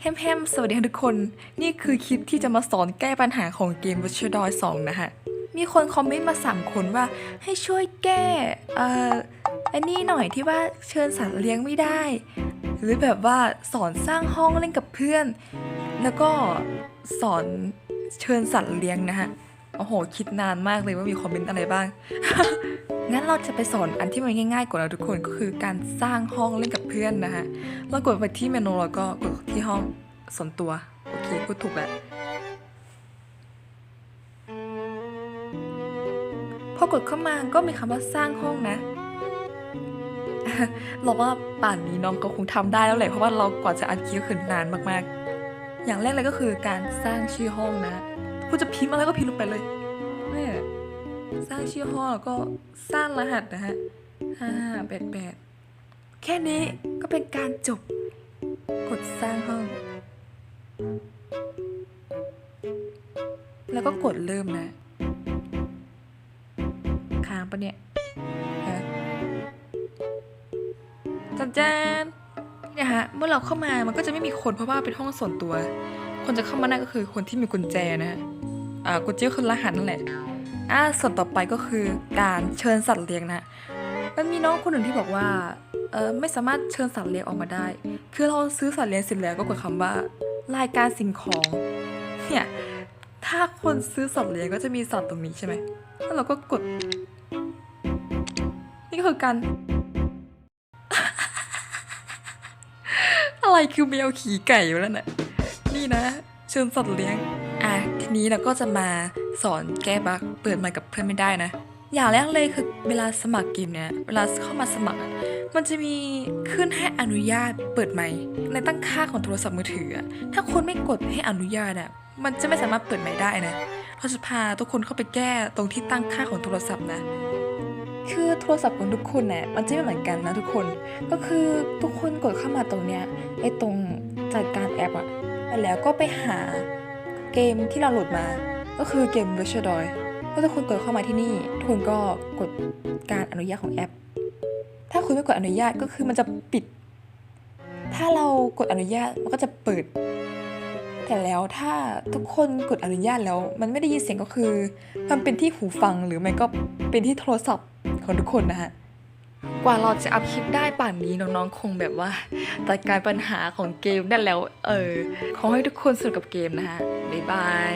แฮมๆ สวัสดีทุกคน นี่คือคลิปที่จะมาสอนแก้ปัญหาของเกม Virtual Doll 2นะฮะมีคนคอมเมนต์มา3คนว่าให้ช่วยแก้เอ่ออันนี้หน่อยที่ว่าเชิญสัตว์เลี้ยงไม่ได้ หรือแบบว่าสอนสร้างห้องเล่นกับเพื่อน แล้วก็สอนเชิญสัตว์เลี้ยงนะฮะ โอ้โห คิดนานมากเลยว่ามีคอมเมนต์อะไรบ้าง งั้นเราจะไปสอนอันที่มันง่ายๆกว่านะทุกคนก็คือการสร้างห้องเล่นกับเพื่อนนะฮะเรากดไปที่เมนูแล้วก็กดที่ห้องส่วนตัว โอเคพูดถูกแล้วพอกดเข้ามาก็มีคำว่าสร้างห้องนะ เราว่าป่านนี้น้องก็คงทำได้แล้วแหละเพราะว่าเรากว่าจะอัดคลิปขึ้นนานมากๆ อย่างแรกเลยก็คือการสร้างชื่อห้องนะ คุณจะพิมพ์อะไรก็พิมพ์ลงไปเลยเนี่ยสร้างชื่อห้องแล้วก็สร้างรหัสนะฮะห้าแปดแปดแค่นี้ก็เป็นการจบ กดสร้างห้อง แล้วก็กดเริ่มนะ ค้างปะเนี่ยจันจานเนี่ยฮะ เมื่อเราเข้ามามันก็จะไม่มีคนเพราะว่าเป็นห้องส่วนตัว คนจะเข้ามาได้ก็คือคนที่มีกุญแจนะฮะ กุญแจก็คือรหัสนั่นแหละอ่าส่วนต่อไปก็คือการเชิญสัตว์เลี้ยงนะ มันมีน้องคนหนึ่งที่บอกว่าเออไม่สามารถเชิญสัตว์เลี้ยงออกมาได้ คือเราซื้อสัตว์เลี้ยงเสร็จแล้วก็กดคำว่ารายการสิ่งของ เนี่ย ถ้าคนซื้อสัตว์เลี้ยงก็จะมีสัตว์ตรงนี้ใช่ไหมแล้วเราก็กด นี่ก็คือการ อะไรคือแมวขี่ไก่อยู่แล้วน่ะนี่นะ เชิญสัตว์เลี้ยง ทีนี้เราก็จะมาสอนแก้บั๊กเปิดไมค์กับเพื่อนไม่ได้นะ อย่างแรกเลยคือเวลาสมัครเกมเนี่ย เวลาเข้ามาสมัคร มันจะมีขึ้นให้อนุญาตเปิดไมค์ในตั้งค่าของโทรศัพท์มือถือ ถ้าคนไม่กดให้อนุญาตอะ มันจะไม่สามารถเปิดไมค์ได้นะเราจะพาทุกคนเข้าไปแก้ตรงที่ตั้งค่าของโทรศัพท์นะคือโทรศัพท์ของทุกคนเนี่ยมันจะไม่เหมือนกันนะทุกคน ก็คือทุกคนกดเข้ามาตรงเนี้ยไอ้ตรงจัดการแอปอะแล้วก็ไปหา เกมที่เราโหลดมา ก็คือเกม Virtual Doll ก็ทุกคนกดเข้ามาที่นี่ ทุกคนก็กดการอนุญาตของแอป ถ้าคุณไม่กดอนุญาตก็คือมันจะปิด ถ้าเรากดอนุญาตมันก็จะเปิด แต่แล้วถ้าทุกคนกดอนุญาตแล้ว มันไม่ได้ยินเสียงก็คือ มันเป็นที่หูฟังหรือไม่ก็เป็นที่โทรศัพท์ของทุกคนนะฮะ กว่าเราจะอัพคลิปได้ป่านนี้น้องๆคงแบบว่าจัดการปัญหาของเกมได้แล้ว เออ ขอให้ทุกคนสนุกกับเกมนะฮะบ๊ายบาย